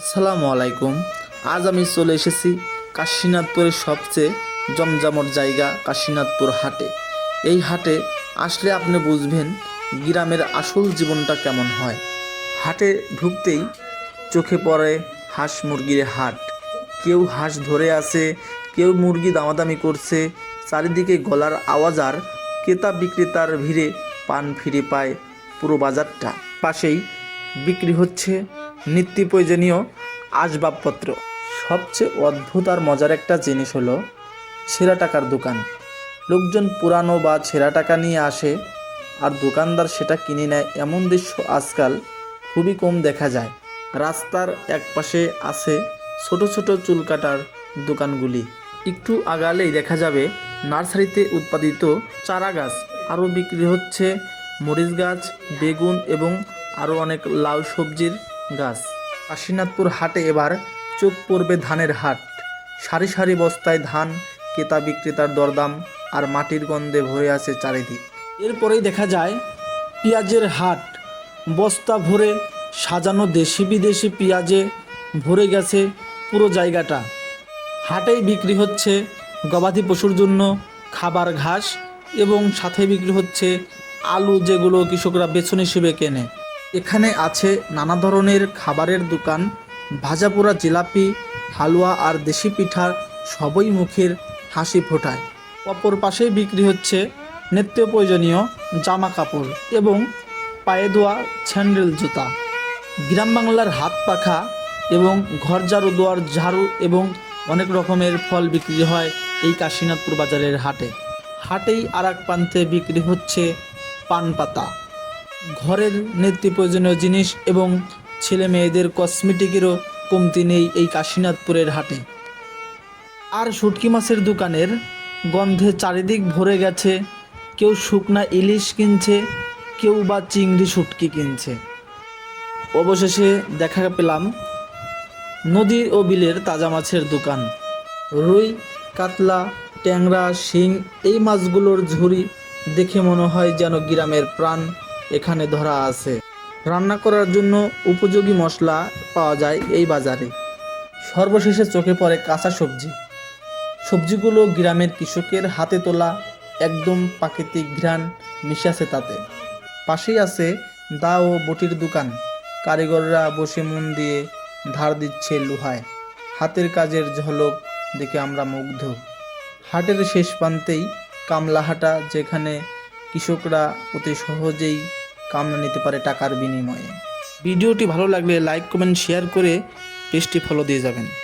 আসসালামু আলাইকুম। আজ আমি চলে এসেছি কাশীনাথপুরের সবচেয়ে জমজমট জায়গা কাশীনাথপুর হাটে। এই হাটে আসলে আপনি বুঝবেন গ্রামের আসল জীবনটা কেমন হয়। হাটে ঢুকতেই চোখে পড়ে হাঁস মুরগির হাট। কেউ হাঁস ধরে আছে, কেউ মুরগি দামাদামি করছে, চারিদিকে গলার আওয়াজ আর ক্রেতা বিক্রেতার ভিড়ে পান ফিরে পায় পুরো বাজারটা। পাশেই বিক্রি হচ্ছে নিত্য প্রয়োজনীয় আসবাবপত্র। সবচেয়ে অদ্ভুত আর মজার একটা জিনিস হলো ছেঁড়া টাকার দোকান। লোকজন পুরানো বা ছেঁড়া টাকা নিয়ে আসে আর দোকানদার সেটা কিনে নেয় এমন দৃশ্য আজকাল খুবই কম দেখা যায়। রাস্তার একপাশে আছে ছোট ছোট চুল কাটার দোকানগুলি। একটু আগালেই দেখা যাবে নার্সারিতে উৎপাদিত চারা গাছ। আরও বিক্রি হচ্ছে মরিচ গাছ, বেগুন এবং আরও অনেক লাউ সবজির গাছ। কাশীনাথপুর হাটে এবার চোখ পড়বে ধানের হাট। সারি সারি বস্তায় ধান, ক্রেতা বিক্রেতার দরদাম আর মাটির গন্ধে ভরে আছে চারিদিক। এরপরেই দেখা যায়, পেঁয়াজের হাট। বস্তা ভরে সাজানো দেশি বিদেশি পেঁয়াজে ভরে গেছে পুরো জায়গাটা। হাটেই বিক্রি হচ্ছে গবাদি পশুর জন্য খাবার ঘাস এবং সাথে বিক্রি হচ্ছে আলু যেগুলো কৃষকরা বেছন হিসেবে কেনে। এখানে আছে নানা ধরনের খাবারের দোকান, ভাজাপোড়া জিলাপি, হালুয়া আর দেশি পিঠা সবই মুখের হাসি ফোটায়। অপর পাশেই বিক্রি হচ্ছে নিত্য প্রয়োজনীয় জামা কাপড় এবং পায়ে দোয়া স্যান্ডেল জুতা। গ্রাম বাংলার হাত পাখা এবং ঘর ঝাড়ু দোয়ার ঝাড়ু এবং অনেক রকমের ফল বিক্রি হয় এই কাশীনাথপুর বাজারের হাটে। হাটেই আর প্রান্তে বিক্রি হচ্ছে পান পাতা। ঘরের নিত্য প্রয়োজনীয় জিনিস এবং ছেলে মেয়েদের কসমেটিকেরও কমতি নেই এই কাশীনাথপুরের হাটে। আর শুটকি মাছের দোকানের গন্ধে চারিদিক ভরে গেছে, কেউ শুকনা ইলিশ কিনছে, কেউ বা চিংড়ি শুটকি কিনছে। অবশেষে দেখা পেলাম নদী ও বিলের তাজা মাছের দোকান। রুই, কাতলা, ট্যাংরা, শিং এই মাছগুলোর ঝুড়ি দেখে মনে হয় যেন গ্রামের প্রাণ। এখানে ধরা আছে। রান্না করার জন্য উপযোগী মশলা পাওয়া যায় এই বাজারে। সর্বশেষে চোখে পড়ে কাঁচা সবজি। সবজিগুলো গ্রামের কৃষকের হাতে তোলা একদম প্রাকৃতিক ঘ্রাণ মিশাছে তাতে। পাশেই আছে দা ও বটির দোকান। কারিগররা বসে মন দিয়ে ধার দিচ্ছে লোহায়। হাতের কাজের ঝলক দেখে আমরা মুগ্ধ। হাটের শেষ প্রান্তেই কামলাহাটা যেখানে কৃষকরা অতি সহজেই কামলা নিতে পারে টাকার বিনিময়ে। ভিডিওটি ভালো লাগলে লাইক, কমেন্ট, শেয়ার করে পেজটি ফলো দিয়ে যাবেন।